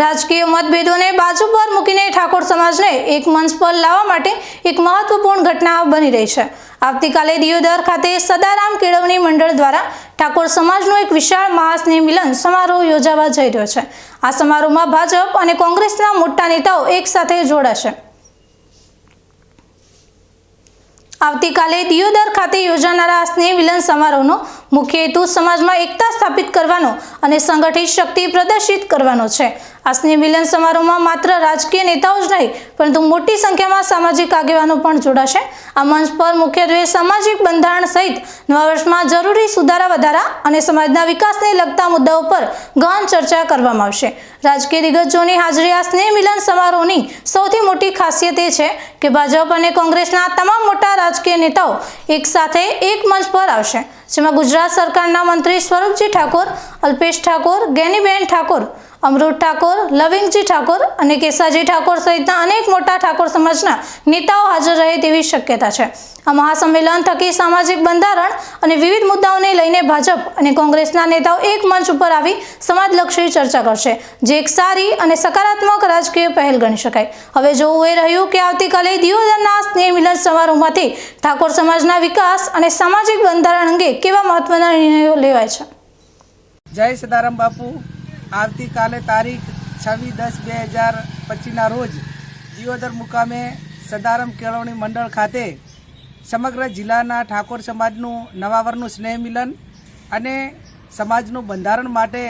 રાજકીય મતભેદોને બાજુ પર મૂકીને ઠાકોર સમાજને એક મંચ પર લાવવા માટે એક મહત્વપૂર્ણ ઘટના બની રહી છે. આવતીકાલે દિયોદર ખાતે સદારામ કેળવણી મંડળ દ્વારા ઠાકોર સમાજનો એક વિશાળ મહાસ્નેહ મિલન સમારોહ યોજાવા જઈ રહ્યો છે. આ સમારોહમાં ભાજપ અને કોંગ્રેસના મોટા નેતાઓ એક સાથે જોડાશે. આવતીકાલે દિયોદર ખાતે યોજાનારા સ્નેહ મિલન સમારોહનો મુખ્ય હેતુ સમાજમાં એકતા સ્થાપિત કરવાનો અને સંગઠિત શક્તિ પ્રદર્શિત કરવાનો છે. આ સ્નેહ મિલન સમારોહમાં માત્ર રાજકીય નેતાઓ જ નહીં, પરંતુ મોટી સંખ્યામાં સામાજિક આગેવાનો પણ જોડાશે. આ મંચ પર મુખ્યત્વે સામાજિક બંધારણ સહિત નવા વર્ષમાં જરૂરી સુધારા વધારા અને સમાજના વિકાસને લગતા મુદ્દાઓ પર ગહન ચર્ચા કરવામાં આવશે. રાજકીય દિગ્ગજોની હાજરી આ સ્નેહ મિલન સમારોહની સૌથી મોટી ખાસિયત એ છે કે ભાજપ અને કોંગ્રેસના તમામ મોટા રાજકીય નેતાઓ એક સાથે એક મંચ પર આવશે. જેમાં ગુજરાત સરકારના મંત્રી સ્વરૂપજી ઠાકોર, અલ્પેશ ઠાકોર, ગેનીબેન ઠાકોર અમૃત ઠાકોર, લવિંગજી ઠાકોર અને કેસાજી ઠાકોર સહિતના અનેક મોટા ઠાકોર સમાજના નેતાઓ હાજર રહે તેવી શક્યતા છે. આ મહાસંમેલન થકી સામાજિક બંધારણ અને વિવિધ મુદ્દાઓને લઈને ભાજપ અને કોંગ્રેસના નેતાઓ એક મંચ ઉપર આવી સમાજલક્ષી ચર્ચા કરશે, જે એક સારી અને સકારાત્મક રાજકીય પહેલ ગણી શકાય. હવે જોવું એ રહ્યું કે આવતીકાલે દિયોદરના સ્નેહમિલન સમારોહમાંથી ઠાકોર સમાજના વિકાસ અને સામાજિક બંધારણ અંગે કેવા મહત્વના નિર્ણયો લેવાય છે? જય સદારામ બાપુ. આવતીકાલે તારીખ છવ્વીસ દસ બે હજાર પચીસના રોજ દિયોદર મુકામે સદારામ કેળવણી મંડળ ખાતે સમગ્ર જિલ્લાના ઠાકોર સમાજનું નવા વર્ષનું સ્નેહ મિલન અને સમાજનું બંધારણ માટે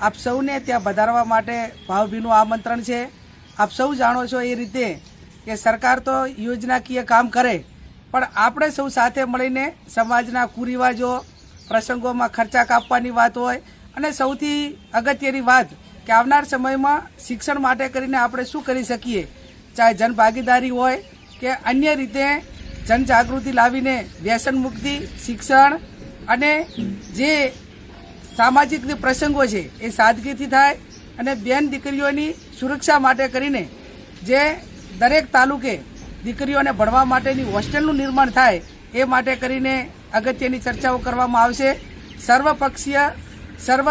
આપ સૌને ત્યાં વધારવા માટે ભાવભીનું આમંત્રણ છે. આપ સૌ જાણો છો એ રીતે કે સરકાર તો યોજનાકીય કામ કરે, પણ આપણે સૌ સાથે મળીને સમાજના કુરિવાજો, પ્રસંગોમાં ખર્ચા કાપવાની વાત હોય અને સૌથી અગત્યની વાત કે આવનાર સમયમાં શિક્ષણ માટે કરીને આપણે શું કરી શકીએ? ચાહે જનભાગીદારી હોય કે અન્ય રીતે જનજાગૃતિ લાવીને વ્યસન મુક્તિ, શિક્ષણ અને જે સામાજિક પ્રસંગો છે એ સાદગીથી થાય અને બેન દીકરીઓની સુરક્ષા માટે કરીને જે દરેક તાલુકે દીકરીઓને ભણવા માટેની હોસ્ટેલનું નિર્માણ થાય એ માટે કરીને અગત્યની ચર્ચાઓ કરવામાં આવશે. સર્વપક્ષીય સર્વ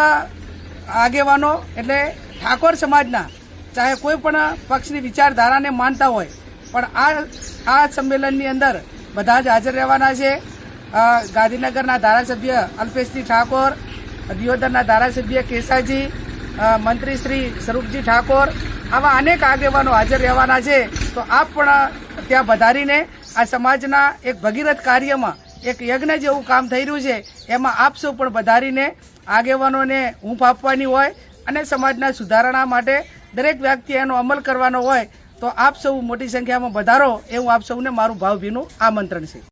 આગેવાનો એટલે ઠાકોર સમાજના, ચાહે કોઈ પણ પક્ષની વિચારધારાને માનતા હોય, પણ આ આ સંમેલનની અંદર બધા જ હાજર રહેવાના છે. ગાંધીનગરના ધારાસભ્ય અલ્પેશજી ઠાકોર, દિયોદરના ધારાસભ્ય કેસાજી મંત્રી શ્રી સ્વરૂપજી ઠાકોર, આવા અનેક આગેવાનો હાજર રહેવાના છે. તો આપ પણ ત્યાં વધારીને આ સમાજના એક ભગીરથ કાર્યમાં એક યજ્ઞ જેવું કામ થઈ રહ્યું છે, એમાં આપ પણ વધારીને આગેવાનોને હૂંફ આપવાની હોય અને સમાજના સુધારણા માટે દરેક વ્યક્તિ એનો અમલ કરવાનો હોય, તો આપ સૌ મોટી સંખ્યામાં વધારો એવું આપ સૌને મારું ભાવભીનું આમંત્રણ છે.